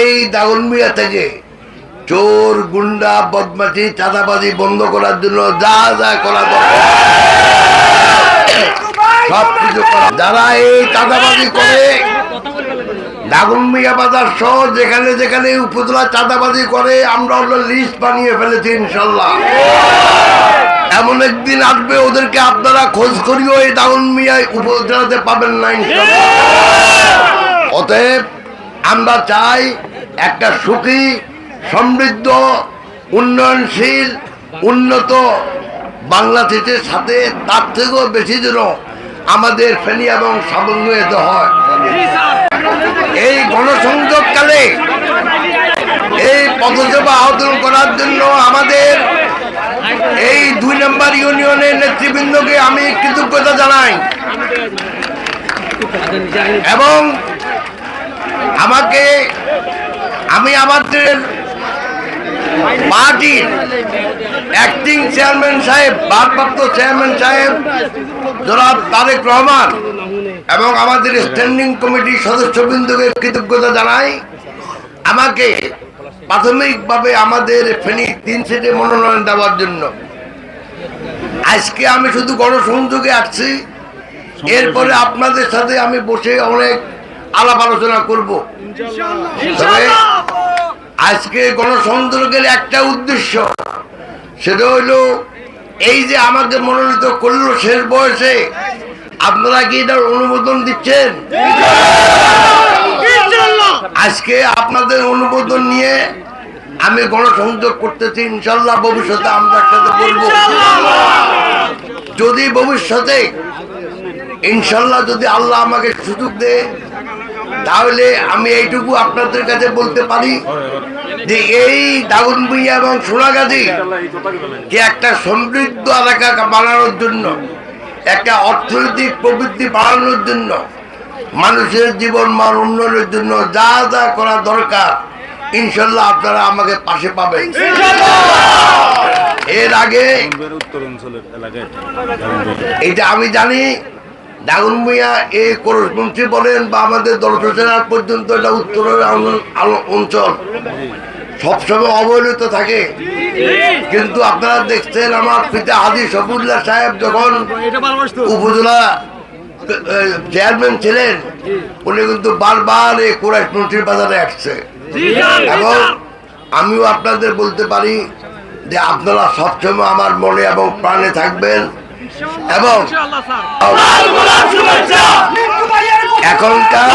এই দাগনমিয়া থেকে চোর, গুন্ডা, বদমাশি, চাঁদাবাজি বন্ধ করার জন্য যা যা করা দরকার। সব কিছু যারা এই চাঁদাবাজি করে দাগনমিয়া বাজার সহ যেখানে যেখানে উপজেলা চাঁদাবাজি করে, আমরা হলো লিস্ট বানিয়ে ফেলেছি ইনশাল্লাহ। এমন একদিন আসবে, ওদেরকে আপনারা খোঁজ করিও এই দাগনমিয়ায় উপজেলাতে পাবেন না ইনশাল্লাহ। অতএব আমরা চাই একটা সুখী, সমৃদ্ধ, উন্নয়নশীল, উন্নত বাংলাদেশের সাথে, তার থেকেও বেশি যেন আমাদের ফেনী এবং সমন্বয়িত হয়। এই গণসংযোগকালে এই পথসভা আহ্বান করার জন্য আমাদের এই দুই নম্বর ইউনিয়নের নেতৃবৃন্দকে আমি কৃতজ্ঞতা জানাই। এবং আমাকে আমি আমাদের পার্টির অ্যাক্টিং চেয়ারম্যান সাহেব, ভারপ্রাপ্ত চেয়ারম্যান সাহেব, জনাব তারেক রহমান এবং আমাদের স্ট্যান্ডিং কমিটির সদস্যবৃন্দকে কৃতজ্ঞতা জানাই। আমাকে প্রাথমিকভাবে আমাদের ফেনী তিন সিটে মনোনয়ন দেওয়ার জন্য। আজকে আমি শুধু গণসংযোগে আসছি। এরপরে আপনাদের সাথে আমি বসে অনেক আলাপ আলোচনা করব। আজকে গণসংযোগের একটা উদ্দেশ্য। সেটা হলো এই যে আমাকে মনোনীত করল শেষ বয়সে আপনারা কি এটার অনুমোদন দিচ্ছেন? আজকে আপনাদের অনুমোদন নিয়ে আমি গণসংযোগ করতেছি ইনশাল্লাহ ভবিষ্যতে আমরা একসাথে বলব। যদি ভবিষ্যতে ইনশাল্লাহ যদি আল্লাহ আমাকে সুযোগ দেয় তাহলে আমি এইটুকু আপনাদের কাছে বলতে পারি যে এই দাগন ভুইয়া এবং সোনাগাজী কে একটা সমৃদ্ধ এলাকা বানানোর জন্য একটা অর্থনৈতিক প্রবৃত্তি বাড়ানোর জন্য মানুষের জীবন মান উন্নয়নের জন্য যা যা করা দরকার ইনশাল্লাহ আপনারা আমাকে পাশে পাবেন। এর আগে উত্তর অঞ্চলের এলাকায় এটা আমি জানি দাগুন ভুইয়া এই করমন্ত্রী বলেন বা আমাদের দলসেনার পর্যন্ত এটা উত্তরের অঞ্চল। সবসময় অবহেলিত থাকে। কিন্তু আপনারা দেখছেন আমার পিতা হাজি সবুল্লাহ সাহেব যখন উপজেলা চেয়ারম্যান ছিলেন, উনি কিন্তু বারবার এই মন্ত্রীর বাজারে আসছে। এবং আমিও আপনাদের বলতে পারি যে আপনারা সবসময় আমার মনে এবং প্রাণে থাকবেন। এবং এখনকার